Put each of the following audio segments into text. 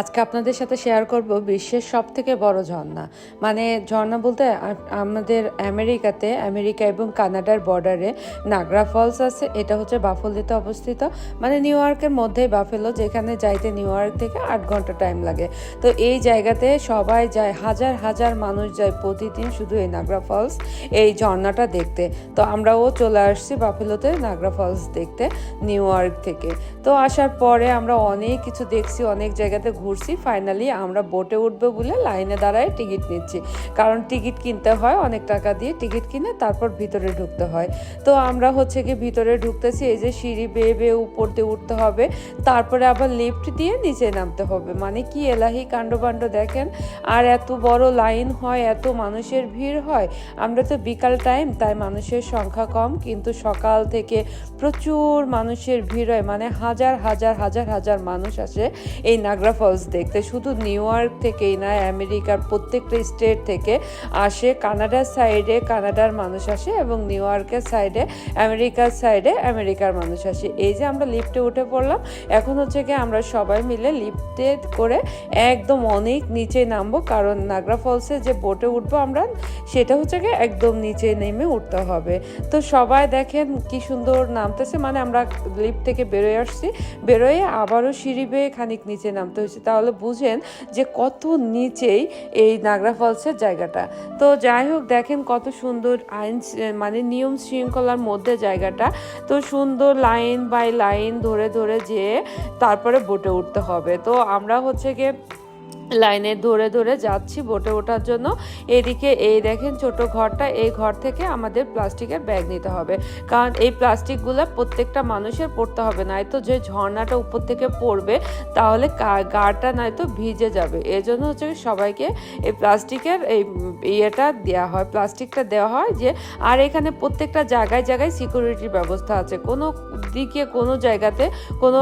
আজকে আপনাদের সাথে শেয়ার করব বিশ্বের সব থেকে বড় ঝর্ণা। মানে ঝর্ণা বলতে আমাদের আমেরিকাতে, আমেরিকা এবং কানাডার বর্ডারে নাগরা ফলস আছে, এটা হচ্ছে বাফলিতে অবস্থিত। মানে নিউ ইয়র্কের মধ্যেই বাফেলো, যেখানে যাইতে নিউ ইয়র্ক থেকে আট ঘণ্টা টাইম লাগে। তো এই জায়গাতে সবাই যায়, হাজার হাজার মানুষ যায় প্রতিদিন শুধু এই নাগরা ফলস এই ঝর্ণাটা দেখতে। তো আমরাও চলে আসছি বাফেলোতে নাগরা ফলস দেখতে, নিউ ইয়র্ক থেকে। তো আসার পরে আমরা অনেক কিছু দেখছি, অনেক জায়গাতে ঘুরছি ফাইনালি আমরা বোটে উঠবো বলে লাইনে দাঁড়ায় টিকিট নিচ্ছি। কারণ টিকিট কিনতে হয়, অনেক টাকা দিয়ে টিকিট কিনে তারপর ভিতরে ঢুকতে হয়। তো আমরা হচ্ছে কি ভিতরে ঢুকতেছি, এই যে সিঁড়ি বেয়ে বেয়ে উপর দিয়ে উঠতে হবে, তারপরে আবার লিফট দিয়ে নিচে নামতে হবে। মানে কি এলাহি কাণ্ডবাণ্ড দেখেন? আর এত বড় লাইন হয়, এত মানুষের ভিড় হয়, আমরা তো বিকাল টাইম তাই মানুষের সংখ্যা কম, কিন্তু সকাল থেকে প্রচুর মানুষের ভিড় হয়। মানে হাজার হাজার হাজার হাজার মানুষ আসে এই নাগরা ফলস দেখতে। শুধু নিউ ইয়র্ক থেকেই না, আমেরিকার প্রত্যেকটা স্টেট থেকে আসে। কানাডার সাইডে কানাডার মানুষ আসে এবং নিউ ইয়র্কের সাইডে আমেরিকার সাইডে আমেরিকার মানুষ আসে। এই যে আমরা লিফটে উঠে পড়লাম, এখন হচ্ছে কি আমরা সবাই মিলে লিফটে করে একদম অনেক নিচে নামবো। কারণ নাগরা ফলসে যে বোটে উঠবো আমরা, সেটা হচ্ছে কি একদম নিচে নেমে উঠতে হবে। তো সবাই দেখেন কি সুন্দর নামতেছে। মানে আমরা লিফট থেকে বেরোয় আসছি। বেরোয় আবারও সিঁড়ি বেয়ে খানিক নিচে নামতে হয়েছে। তাহলে বুঝেন যে কত নিচেই এই নাগরা ফলসের জায়গাটা। তো যাই হোক, দেখেন কত সুন্দর আইন মানে নিয়ম শৃঙ্খলার মধ্যে জায়গাটা। তো সুন্দর লাইন বাই লাইন ধরে ধরে যেয়ে তারপরে বোটে উঠতে হবে। তো আমরা হচ্ছে গিয়ে লাইনে ধরে ধরে যাচ্ছি বোটে ওঠার জন্য। এদিকে এই দেখেন ছোট ঘরটা, এই ঘর থেকে আমাদের প্লাস্টিকের ব্যাগ নিতে হবে। কারণ এই প্লাস্টিকগুলো প্রত্যেকটা মানুষের পড়তে হবে, নয়তো যে ঝর্ণাটা উপর থেকে পড়বে, তাহলে গাটা নয়তো ভিজে যাবে। এই জন্য হচ্ছে সবাইকে এই প্লাস্টিকের এই ইয়েটা দেওয়া হয়, প্লাস্টিকটা দেওয়া হয় যে, আর এখানে প্রত্যেকটা জায়গায় জায়গায় সিকিউরিটির ব্যবস্থা আছে। কোনো দিকে কোনো জায়গাতে কোনো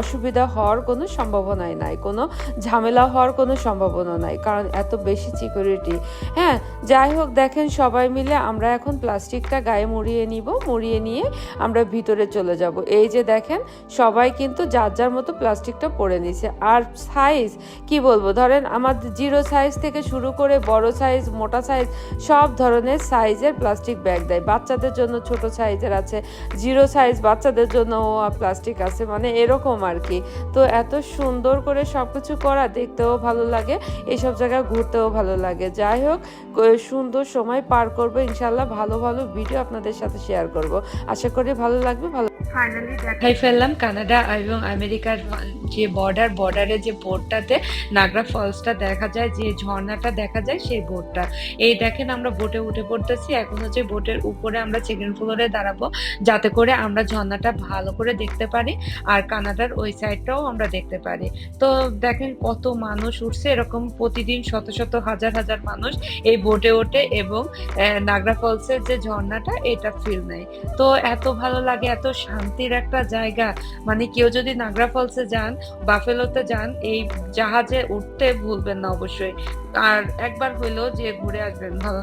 অসুবিধা হওয়ার কোনো সম্ভাবনাই নাই। কোনো ঝামেলা হওয়ার কোনো সম্ভাবনা নাই, কারণ এত বেশি সিকিউরিটি হ্যাঁ যাই হোক, দেখেন সবাই মিলে আমরা এখন প্লাস্টিকটা গায়ে মুড়িয়ে নিব, মুড়িয়ে নিয়ে আমরা ভিতরে চলে যাব। এই যে দেখেন, সবাই কিন্তু যার যার মতো প্লাস্টিকটা পরে নিছে। আর সাইজ কি বলব? ধরেন আমার জিরো সাইজ থেকে শুরু করে বড় সাইজ মোটা সাইজ সব ধরনের সাইজের প্লাস্টিক ব্যাগ দেয়। বাচ্চাদের জন্য ছোট সাইজের আছে, জিরো সাইজ বাচ্চাদের জন্য প্লাস্টিক আছে মানে এরকম আর কি। তো এত সুন্দর করে সব কিছু করা, দেখতেও ভালো লাগে এইসব জায়গায় ঘুরতেও ভালো লাগে। যাই হোক সুন্দর সময় পার করব, ইনশাল্লাহ ভালো ভালো ভিডিও আপনাদের সাথে শেয়ার করব। আশা করি ভালো লাগবে, ভালো দেখাই ফেললাম কানাডা এবং আমেরিকার যে বর্ডার বর্ডারে যে বোর্ডটাতে নাগরা ফলসটা দেখা যায়, যে ঝর্ণাটা দেখা যায় সেই বোর্ডটা এই দেখেন আমরা বোটে উঠে পড়তেছি, এখন হচ্ছে বোটের উপরে আমরা সেকেন্ড ফ্লোরে দাঁড়াবো, যাতে করে আমরা ঝর্ণাটা ভালো করে দেখতে পারি, আর কানাডার ওই সাইডটাও আমরা দেখতে পারি। তো দেখেন কত মানুষ উঠছে, এরকম প্রতিদিন শত শত হাজার হাজার মানুষ এই বোটে ওঠে এবং নাগরা ফলসের যে ঝর্ণাটা, এটা ফিল নেয়। তো এত ভালো লাগে, এত শান্তির একটা জায়গা। মানে কেউ যদি নাগরা ফলসে যান, বাফেলোতে যান, এই জাহাজে উঠতে ভুলবেন না অবশ্যই। আর একবার হইল যে ঘুরে আসবেন, ভালো